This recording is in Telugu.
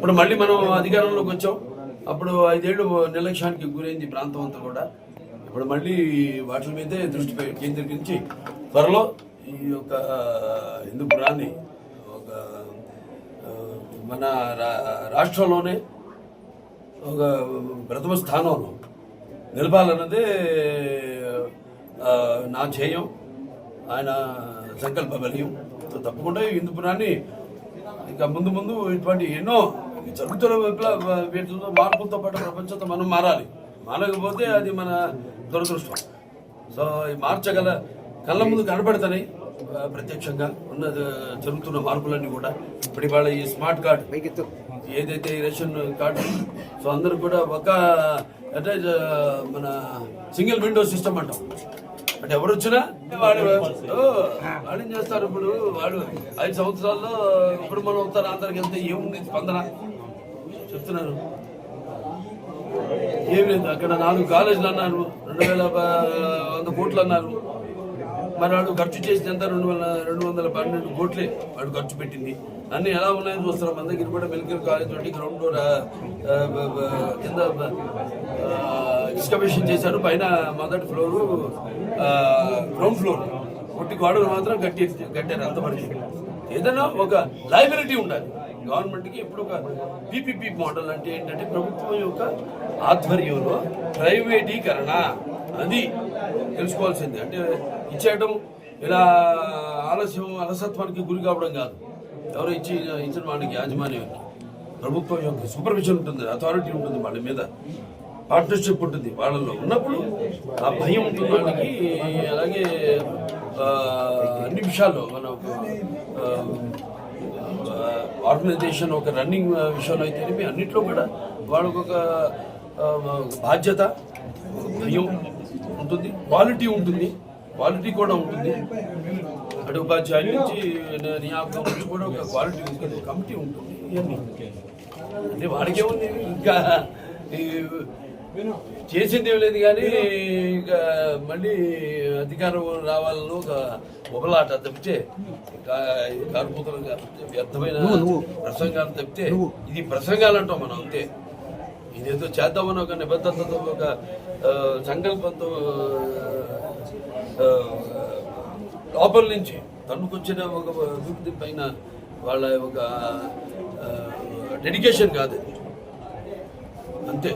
ఇప్పుడు మళ్ళీ మనం అధికారంలోకి వచ్చాం. అప్పుడు ఐదేళ్ళు నిర్లక్ష్యానికి గురైంది ఈ ప్రాంతం అంతా కూడా. ఇప్పుడు మళ్ళీ వాటి మీదే దృష్టి కేంద్రీకరించి త్వరలో ఈ యొక్క హిందూపురాన్ని ఒక మన రా- రాష్ట్రంలోనే ఒక ప్రథమ స్థానంలో నిలపాలన్నదే నా ధ్యేయం. ఆయన సంకల్ప బలీయం. తప్పకుండా ఈ ఇంకా ముందు ముందు ఇటువంటి ఎన్నో జరుగుతున్న విప్లవ వీటితో మార్పులతో పాటు ప్రపంచంతో మనం మారాలి. మారకపోతే అది మన దురదృష్టం. సో ఈ మార్చగల కళ్ళ ముందు కనపడతాయి ఆ, ప్రత్యక్షంగా ఉన్న జరుగుతున్న మార్పులన్నీ కూడా. ఇప్పుడు ఇవాళ ఈ స్మార్ట్ కార్డ్ ఏదైతే ఈ రేషన్ కార్డు సో అందరూ కూడా ఒక అంటే మన సింగిల్ విండో సిస్టమ్ అంటే. ఎవరు వచ్చినా వాడు వాడు ఏం చేస్తారు ఇప్పుడు? వాడు ఐదు సంవత్సరాల్లో ఇప్పుడు మనం ఉత్తరాంధ్రకి వెళ్తే ఏముంది స్పందన? చెప్తున్నారు. ఏం లేదు అక్కడ నాలుగు కాలేజీలు అన్నారు రెండు వేల వంద కోట్లు అన్నారు. మరి వాడు ఖర్చు చేసింది ఎంత? రెండు వేల రెండు వందల పన్నెండు కోట్లే వాడు ఖర్చు పెట్టింది. అన్ని ఎలా ఉన్నాయని చూస్తున్నాం. మన దగ్గర కూడా మెలికల్ కాలేజ్ ఒకటి గ్రౌండ్ ఫ్లోర్ కింద ఎక్స్కవేషన్ చేశారు. పైన మొదటి ఫ్లోరు గ్రౌండ్ ఫ్లోర్. కొట్టి గోడలు మాత్రం గట్టి కట్టారు అంతవరకు ఏదైనా ఒక లైబిలిటీ ఉండాలి. గవర్నమెంట్కి ఎప్పుడు ఒక పీపీపీ మోడల్ అంటే ఏంటంటే ప్రభుత్వం యొక్క ఆధ్వర్యంలో ప్రైవేటీకరణ. అది తెలుసుకోవాల్సింది. అంటే ఇచ్చేయడం ఇలా ఆలస్యం అలసత్వానికి గురి కావడం కాదు. ఎవరు ఇచ్చి ఇచ్చిన వాడికి యాజమాన్యానికి ప్రభుత్వం యొక్క సూపర్విజన్ ఉంటుంది అథారిటీ ఉంటుంది వాళ్ళ మీద. పార్ట్నర్షిప్ ఉంటుంది. వాళ్ళలో ఉన్నప్పుడు ఆ భయం ఉంటుంది. వాళ్ళకి అలాగే అన్ని విషయాల్లో మన ఒక ఆర్గనైజేషన్ ఒక రన్నింగ్ విషయంలో అయితే అన్నిట్లో కూడా వాళ్ళకు ఒక బాధ్యత భయం ఉంటుంది. క్వాలిటీ ఉంటుంది. క్వాలిటీ కూడా ఉంటుంది. అటు ఉపాధ్యాయుల నుంచి నియామకం నుంచి కూడా ఒక క్వాలిటీ ఉంటుంది. కమిటీ ఉంటుంది. ఇవన్నీ. అంటే వాడికే ఉంది ఇంకా చేసింది లేదు కానీ ఇక మళ్ళీ అధికారం రావాలని ఒక మొబలాట తప్పితే కార్పూతలు వ్యర్థమైన ప్రసంగాలు తప్పితే ఇది ప్రసంగాలు అంటాం మనం అంతే. ఇదేదో చేద్దామని ఒక నిబద్ధతతో ఒక సంకల్పంతో లోపల నుంచి తన్నుకొచ్చిన ఒక అభివృద్ధి పైన వాళ్ళ ఒక డెడికేషన్ కాదు. అంతే.